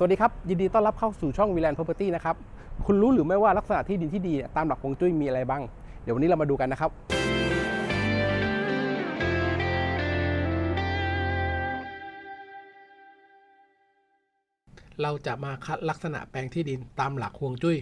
สวัสดีครับ ยินดีต้อนรับเข้าสู่ช่องวีแลนด์ Property นะครับ คุณรู้หรือไม่ว่าลักษณะที่ดินที่ดี ตามหลักฮวงจุ้ยมีอะไรบ้าง เดี๋ยววันนี้เรามาดูกันนะครับ เราจะมาคัดลักษณะแปลงที่ดินตามหลักฮวงจุ้ย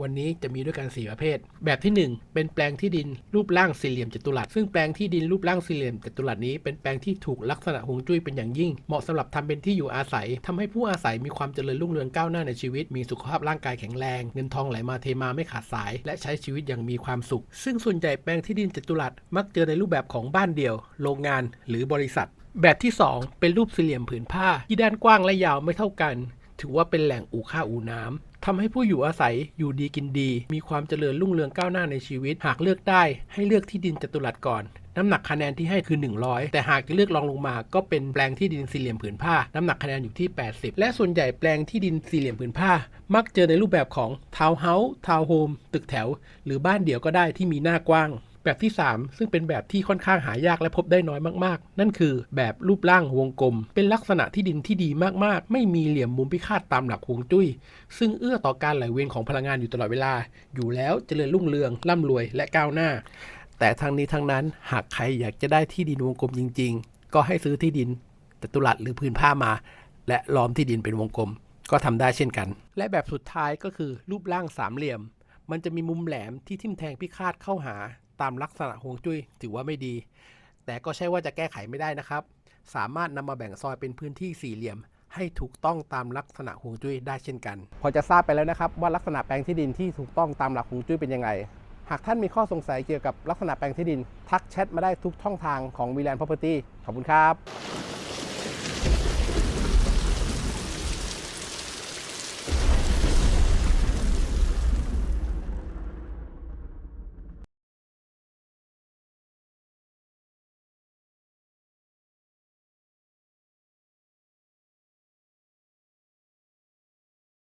วันนี้จะมีด้วยกัน 4 ประเภท แบบที่ 1 เป็นแปลงที่ดินรูปร่างสี่เหลี่ยมจัตุรัส ซึ่งแปลงที่ดินรูปร่างสี่เหลี่ยมจัตุรัสนี้เป็นแปลงที่ถูกลักษณะฮวงจุ้ยเป็นอย่างยิ่ง เหมาะสำหรับทำเป็นที่อยู่อาศัยทำให้ผู้อาศัยมีความเจริญรุ่งเรืองก้าวหน้าในชีวิต มีสุขภาพร่างกายแข็งแรง เงินทองไหลมาเทมาไม่ขาดสาย และใช้ชีวิตอย่างมีความสุข ซึ่งส่วนใหญ่แปลงที่ดินจัตุรัสมักเจอในรูปแบบของบ้านเดี่ยว โรงงาน หรือบริษัทแบบที่ 2 เป็นรูปสี่เหลี่ยมผืนผ้าที่ด้านกว้างและยาวไม่เท่ากัน ถือว่าเป็นแหล่งอู่ข้าวอู่น้ำทำให้ผู้อยู่อาศัยอยู่ดีกินดี มีความเจริญรุ่งเรืองก้าวหน้าในชีวิต หากเลือกได้ให้เลือกที่ดินจัตุรัสก่อน น้ำหนักคะแนนที่ให้คือ 100 แต่หากจะเลือกรองลงมาก็เป็นแปลงที่ดินสี่เหลี่ยมผืนผ้า น้ำหนักคะแนนอยู่ที่ 80 และส่วนใหญ่แปลงที่ดินสี่เหลี่ยมผืนผ้า มักเจอในรูปแบบของทาวน์เฮาส์ทาวน์โฮมตึกแถว หรือบ้านเดี่ยวก็ได้ที่มีหน้ากว้าง แบบที่ 3 ซึ่งเป็นแบบที่ค่อนข้างหายากและพบได้น้อยมากๆ นั่นคือแบบรูปร่างวงกลม เป็นลักษณะที่ดินที่ดีมากๆ ไม่มีเหลี่ยมมุมพิฆาตตามหลักฮวงจุ้ย ซึ่งเอื้อต่อการไหลเวียนของพลังงานอยู่ตลอดเวลา อยู่แล้วเจริญรุ่งเรืองร่ำรวยและก้าวหน้า แต่ทั้งนี้ทั้งนั้นหากใครอยากจะได้ที่ดินวงกลมจริง ๆ ก็ให้ซื้อที่ดินจัตุรัสหรือพื้นผ้ามา และล้อมที่ดินเป็นวงกลม ก็ทำได้เช่นกัน และแบบสุดท้ายก็คือรูปร่างสามเหลี่ยม มันจะมีมุมแหลมที่ทิ่มแทงพิฆาตเข้าหา ตามลักษณะฮวงจุ้ยถือว่าไม่ดี แต่ก็ใช่ว่าจะแก้ไขไม่ได้นะครับ สามารถนำมาแบ่งซอยเป็นพื้นที่สี่เหลี่ยม ให้ถูกต้องตามลักษณะฮวงจุ้ยได้เช่นกัน พอจะทราบไปแล้วนะครับว่าลักษณะแปลงที่ดินที่ถูกต้องตามหลักฮวงจุ้ยเป็นยังไง หากท่านมีข้อสงสัยเกี่ยวกับลักษณะแปลงที่ดิน ทักแชทมาได้ทุกช่องทางของ v l a n d Property ขอบคุณครับ